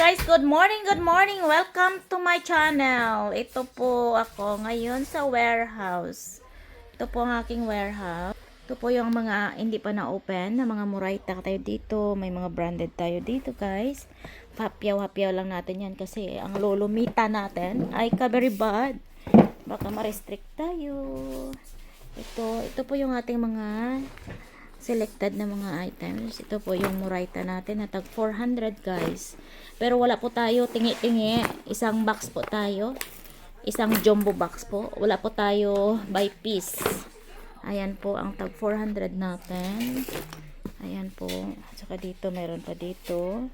guys, good morning, good morning. Welcome to my channel. Ito po ako ngayon sa warehouse. Ito po ang aking warehouse. Ito po yung mga hindi pa na-open na mga murayta tayo dito. May mga branded tayo dito guys. Hapyaw-hapyaw lang natin yan kasi ang lolomita natin ay very bad. Baka ma-restrict tayo. Ito, ito po yung ating mga selected na mga items. Ito po yung murayta natin na tag 400 guys. Pero wala po tayo tingi-tingi. Isang box po tayo. Isang jumbo box po. Wala po tayo by piece. Ayan po ang tag 400 natin. Ayan po. Saka dito meron pa dito.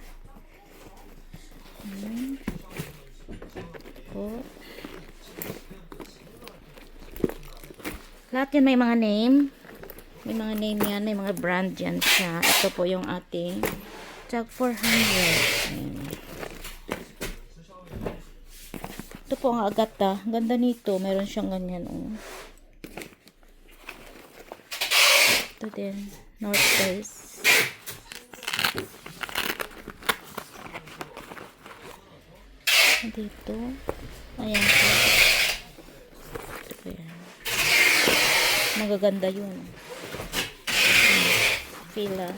Po. Lahat yun may mga name. May mga name yan, may mga brand yan siya. Ito po yung ating tag 400. Ayan. Ito po ang agata. Ang Ganda nito. Meron siyang ganyan. Oh. Ito din. North Face. Dito. Ayan po. Ito yan. Magaganda yun. Pila.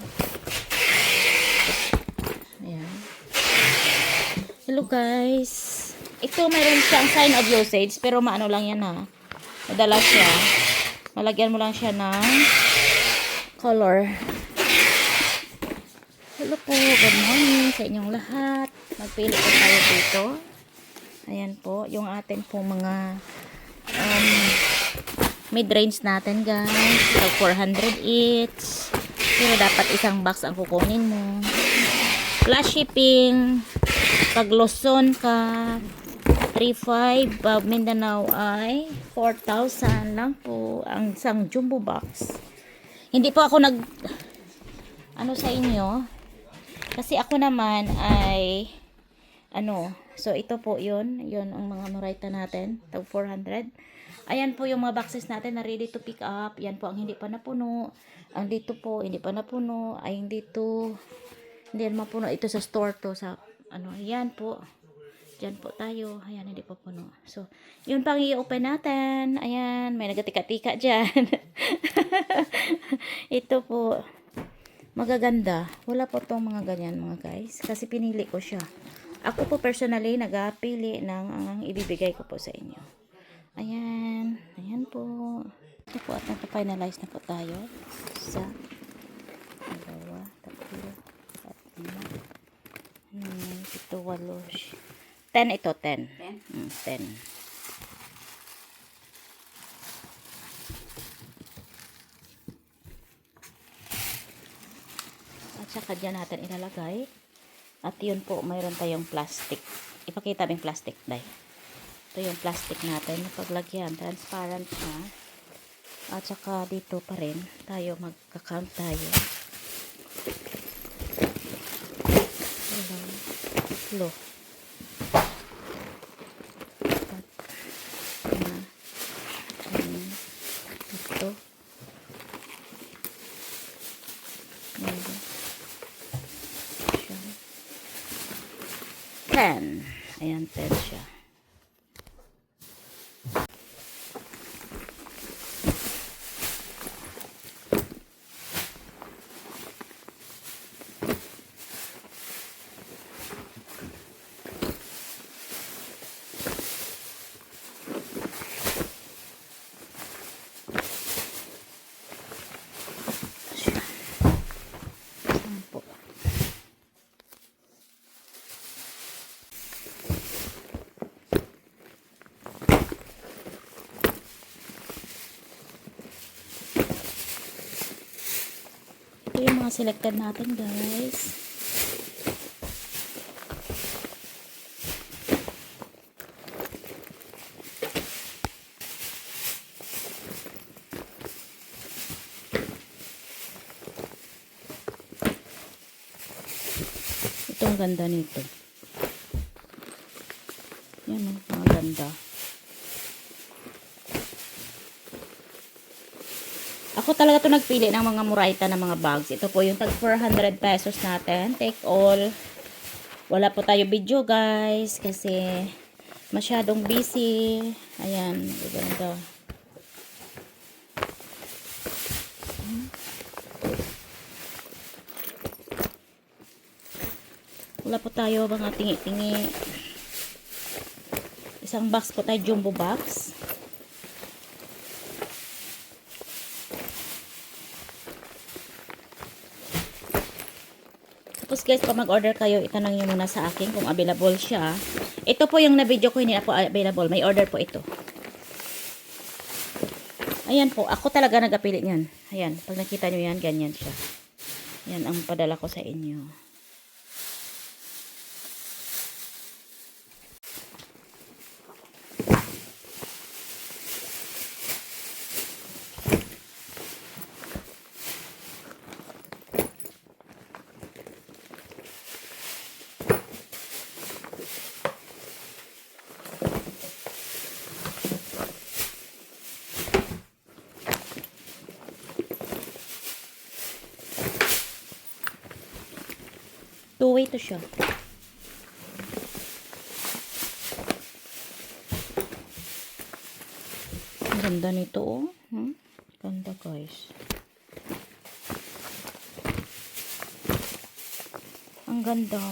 Ayan. Hello guys. Ito mayroon siyang sign of usage pero maano lang yan ha. Madala siya. Malagyan mo lang siya ng color. Hello po. Good morning sa inyong lahat. Magpili po tayo dito. Ayan po. Yung atin pong mga um, mid-range natin guys. So, 400 each. Pero dapat isang box ang kukunin mo. Plus shipping. Pag Luzon ka, 3.5. Pag Mindanao ay 4,000 lang po ang isang jumbo box. Hindi po ako nag ano sa inyo. Kasi ako naman ay ano, so ito po yun. Yun ang mga murayta natin. Tag 400. Ayan po yung mga boxes natin na ready to pick up. Yan po ang hindi pa napuno. Ang dito po, hindi pa napuno. Ay, hindi to, hindi yan mapuno. Ito sa store to. Sa, ano, yan po. Diyan po tayo. Ayan, hindi pa puno. So, yun pang i-open natin. Ayan, may nagatika-tika dyan. ito po. Magaganda. Wala po tong mga ganyan mga guys. Kasi pinili ko siya. Ako po personally, nagapili ng ang ibibigay ko po sa inyo. Ayan. Ayan po. Ito po at nagpa-finalize na po tayo sa dalawa, tatlo, at lima. Hmm, ito, walo. Ten ito, ten. Ten? Hmm, ten. At saka dyan natin ilalagay. At yun po, mayroon tayong plastic. Ipakita mo yung plastic, day. Ito yung plastic natin. Paglagyan, transparent na. At saka dito pa rin, tayo magka-count tayo. Ilang, tatlo. 10. Ayan, 10 siya. Mga selected natin guys. Ito ang ganda nito. Yan o, mga ganda. Ako talaga to nagpili ng mga murayta ng mga bags. Ito po yung tag 400 pesos natin. Take all. Wala po tayo video guys kasi masyadong busy. Ayan, ganda. Wala po tayo mga tingi-tingi. Isang box po tayo, jumbo box. Guys, pag mag-order kayo, itanong nyo muna sa akin kung available siya. Ito po yung na-video ko, hindi na po available. May order po ito. Ayan po, ako talaga nagapili niyan. Ayan, pag nakita nyo yan, ganyan siya. Yan ang padala ko sa inyo. Two-way to siya. Ang ganda nito, oh. Hmm? Ganda, guys. Ang ganda.